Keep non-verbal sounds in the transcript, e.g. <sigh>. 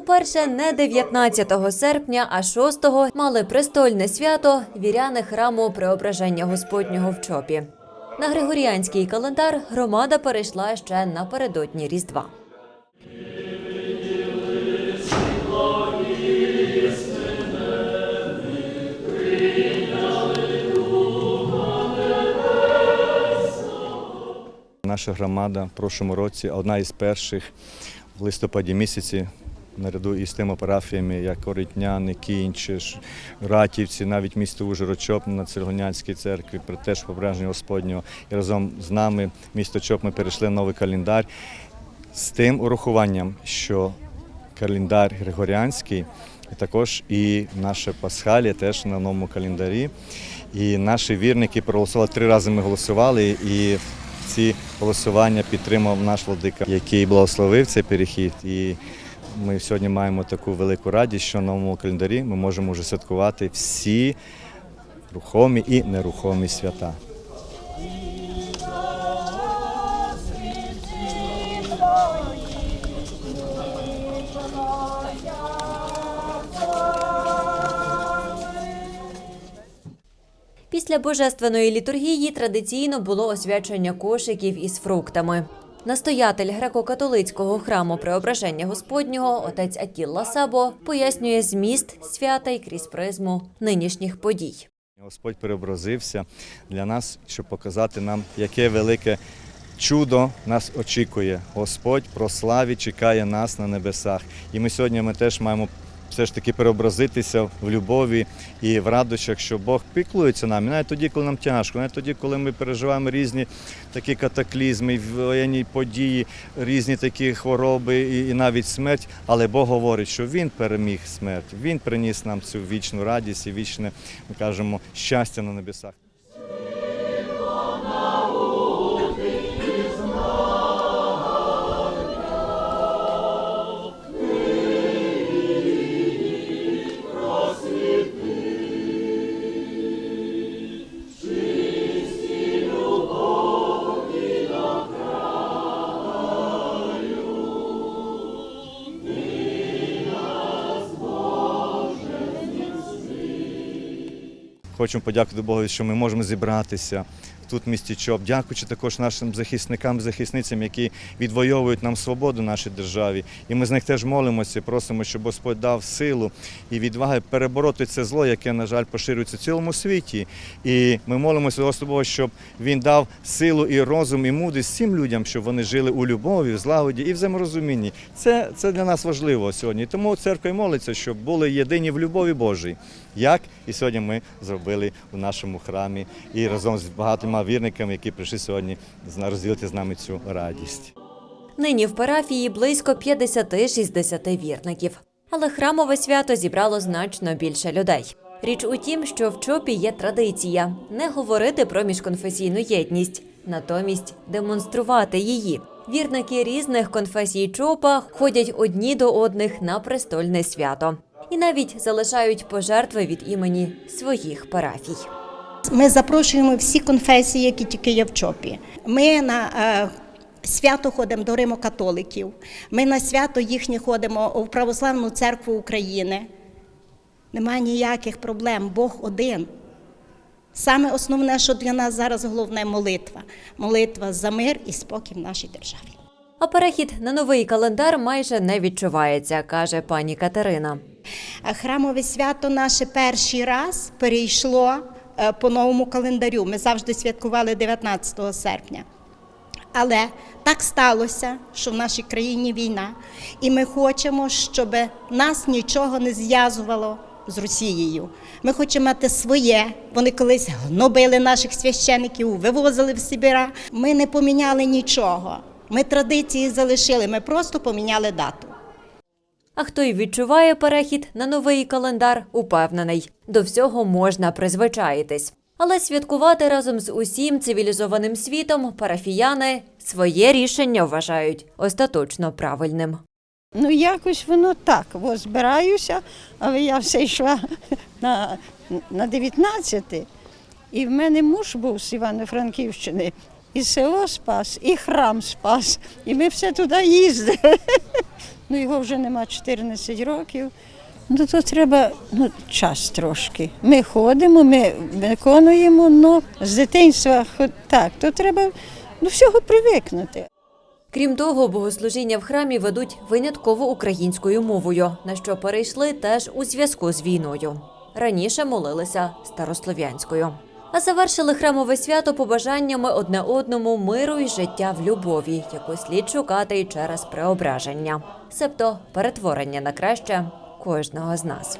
Уперше не 19 серпня, а 6-го мали престольне свято віряни храму Преображення Господнього в Чопі. На Григоріанський календар громада перейшла ще напередодні Різдва. Наша громада в прошлому році одна із перших в листопаді місяці. Наряду із тими парафіями, як Оритняни, Кінчиш, Ратівці, навіть місто Ужгород на Циргонянській церкві, при теж побережжя Господнього. І разом з нами, місто Чоп, ми перейшли на новий календар з тим урахуванням, що календар Григоріанський, і також і наше Пасхалія теж на новому календарі. І наші вірники проголосували три рази. Ми голосували, і ці голосування підтримав наш владика, який благословив цей перехід. І ми сьогодні маємо таку велику радість, що на новому календарі ми можемо вже святкувати всі рухомі і нерухомі свята. Після божественної літургії традиційно було освячення кошиків із фруктами. Настоятель греко-католицького храму Преображення Господнього, отець Атілла Сабо, пояснює зміст свята і крізь призму нинішніх подій. Господь переобразився для нас, щоб показати нам, яке велике чудо нас очікує. Господь прославі чекає нас на небесах. І ми сьогодні ми теж маємо все ж таки переобразитися в любові і в радощах, що Бог піклується нами. Навіть тоді, коли нам тяжко, навіть тоді, коли ми переживаємо різні такі катаклізми, воєнні події, різні такі хвороби і навіть смерть. Але Бог говорить, що Він переміг смерть, Він приніс нам цю вічну радість і вічне, ми кажемо, щастя на небесах. Хочемо подякувати Богу, що ми можемо зібратися тут в місті Чоп, дякуючи також нашим захисникам, захисницям, які відвоюють нам свободу нашій державі. І ми з них теж молимося, просимо, щоб Господь дав силу і відваги перебороти це зло, яке, на жаль, поширюється в цілому світі. І ми молимося Господу щоб він дав силу і розум, і мудрість всім людям, щоб вони жили у любові, в злагоді і взаєморозумінні. Це, це для нас важливо сьогодні. Тому церква й молиться, щоб були єдині в любові Божій. Як і сьогодні ми зробили у нашому храмі і разом з багатьма вірниками, які прийшли сьогодні розділити з нами цю радість. Нині в парафії близько 50-60 вірників. Але храмове свято зібрало значно більше людей. Річ у тім, що в чопі є традиція не говорити про міжконфесійну єдність, натомість демонструвати її. Вірники різних конфесій чопа ходять одні до одних на престольне свято і навіть залишають пожертви від імені своїх парафій. Ми запрошуємо всі конфесії, які тільки є в ЧОПі. Ми на е, свято ходимо до Римо-католиків. Ми на свято їхнє ходимо в Православну церкву України. Немає ніяких проблем, Бог один. Саме основне, що для нас зараз головне молитва. Молитва за мир і спокій в нашій державі. А перехід на новий календар майже не відчувається, каже пані Катерина. Храмове свято наше перший раз перейшло по новому календарю. Ми завжди святкували 19 серпня. Але так сталося, що в нашій країні війна, і ми хочемо, щоб нас нічого не зв'язувало з Росією. Ми хочемо мати своє. Вони колись гнобили наших священиків, вивозили в Сибіра. Ми не поміняли нічого. Ми традиції залишили, ми просто поміняли дату. А хто й відчуває перехід на новий календар, упевнений, до всього можна призвичаїтись. Але святкувати разом з усім цивілізованим світом парафіяни своє рішення вважають остаточно правильним. Ну, якось воно так. Бо збираюся, але я все йшла <laughs> на, на 19. І в мене муж був з Івано-Франківщини. І село спас, і храм спас. І ми все туди їздили. <laughs> Ну його вже нема 14 років. Ну то треба ну, час трошки. Ми ходимо, ми виконуємо, але з дитинства так, то треба до всього привикнути. Крім того, богослужіння в храмі ведуть винятково українською мовою, на що перейшли теж у зв'язку з війною. Раніше молилися старослов'янською. А завершили храмове свято побажаннями одне одному миру і життя в любові, яку слід шукати і через преображення, себто перетворення на краще кожного з нас.